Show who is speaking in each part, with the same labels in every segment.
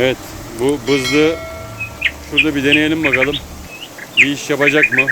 Speaker 1: Evet bu bızlı şurada bir deneyelim bakalım. Bir iş yapacak mı?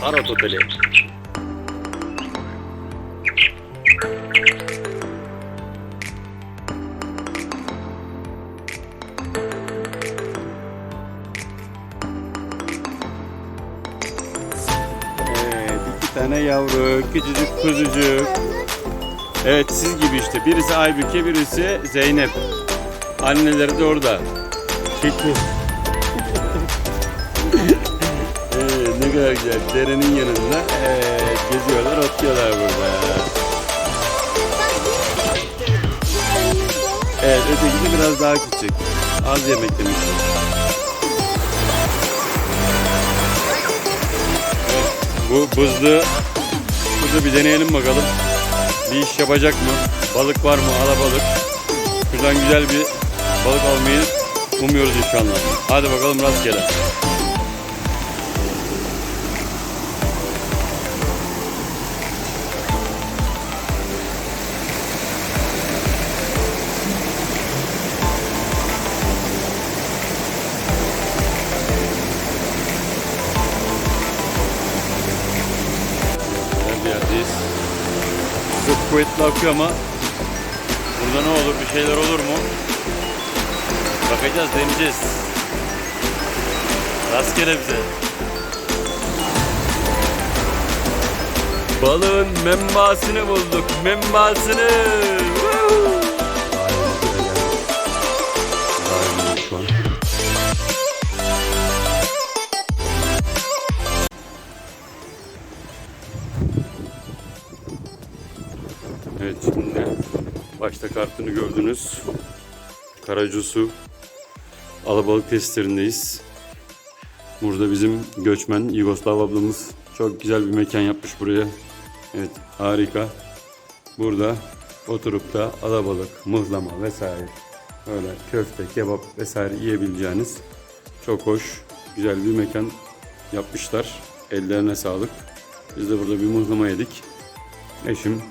Speaker 1: Sarot Oteli. Evet, iki tane yavru, küçücük kuzucuk. Evet, siz gibi işte. Birisi Aybüke, birisi Zeynep. Anneleri de orada. Çekil. Ee, ne kadar güzel. Derenin yanında ee, geziyorlar, otluyorlar burada. Evet, öteki biraz daha küçük. Az yemek demiş. Bu buzlu Burada bir deneyelim bakalım. Bir iş yapacak mı? Balık var mı? Alabalık. Şuradan güzel bir balık almayı umuyoruz inşallah. Hadi bakalım rastgele. Akıyor ama burada ne olur bir şeyler olur mu? Bakacağız deneyeceğiz. Rastgele bize. Balığın membasını bulduk. Membasını. Evet şimdi başta kartını gördünüz. Karacusu alabalık testlerindeyiz. Burada bizim göçmen Yugoslav ablamız çok güzel bir mekan yapmış buraya. Evet harika. Burada oturup da alabalık, mıhlama vesaire böyle köfte, kebap vesaire yiyebileceğiniz çok hoş, güzel bir mekan yapmışlar. Ellerine sağlık. Biz de burada bir mıhlama yedik. Eşim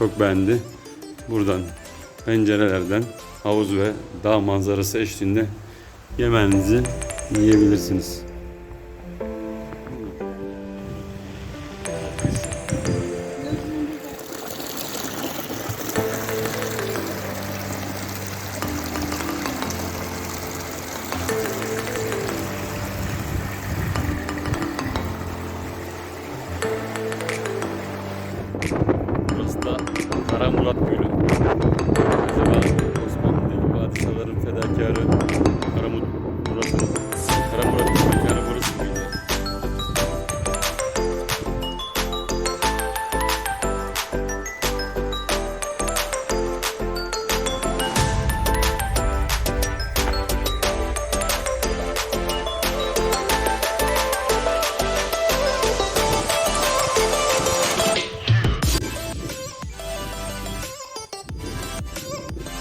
Speaker 1: çok beğendi. Buradan pencerelerden havuz ve dağ manzarası eşliğinde yemeğinizi yiyebilirsiniz.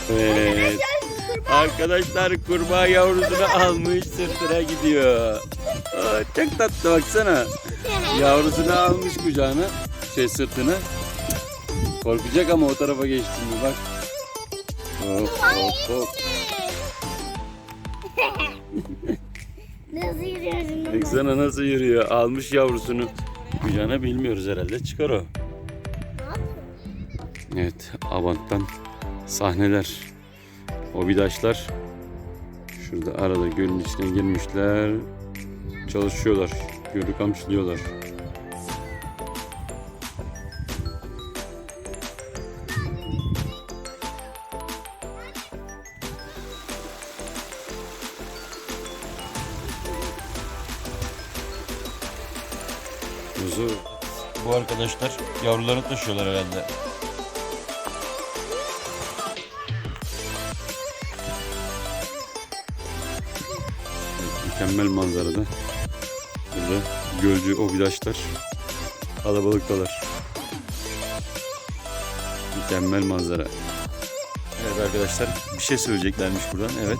Speaker 1: Evet. Arkadaşlar kurbağa yavrusunu almış sırtına gidiyor. Aa, çok tatlı baksana. Yavrusunu almış kucağına, şey sırtına. Korkacak ama o tarafa geçtin mi bak. Hop hop hop.
Speaker 2: Nasıl yürüyorsun?
Speaker 1: Baksana nasıl yürüyor. Almış yavrusunu kucağına bilmiyoruz herhalde. Çıkar o. Evet, Avant'tan sahneler. Obidaşlar şurada arada gölün içine girmişler. Çalışıyorlar. Gölü kamçılıyorlar. Bu arkadaşlar yavrularını taşıyorlar herhalde. Mükemmel manzarada. Burada gölcü obidaşlar kalabalıktalar. Mükemmel manzara. Evet arkadaşlar bir şey söyleyeceklermiş buradan. Evet.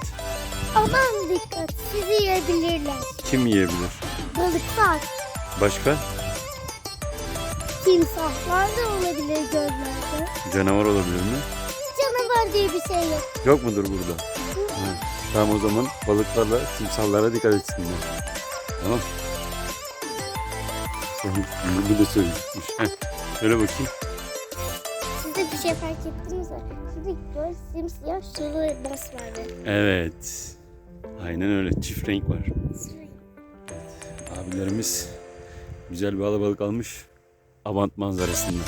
Speaker 2: Aman dikkat sizi yiyebilirler.
Speaker 1: Kim yiyebilir?
Speaker 2: Balıklar,
Speaker 1: Başka?
Speaker 2: timsahlar da olabilir göllerde.
Speaker 1: Canavar olabilir mi?
Speaker 2: Canavar diye bir şey yok.
Speaker 1: Yok mudur burada? Ha, Tamam o zaman balıklarla timsahlara dikkat etsinler. Tamam. Bir de söyleyecekmiş. Heh, Şöyle bakayım.
Speaker 2: Siz de bir şey fark ettiniz mi? Şimdi göl simsiyah sulu ve masmavi.
Speaker 1: Evet. Aynen öyle. Çift renk var. Abilerimiz güzel bir alabalık almış. Abant manzarasında.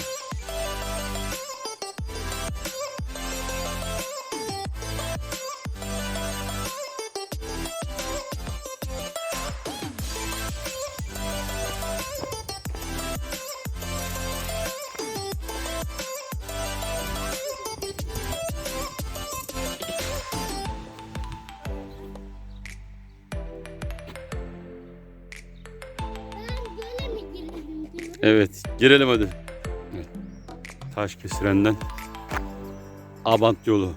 Speaker 1: Evet. Girelim hadi. Taş kesirenden Abant yolu.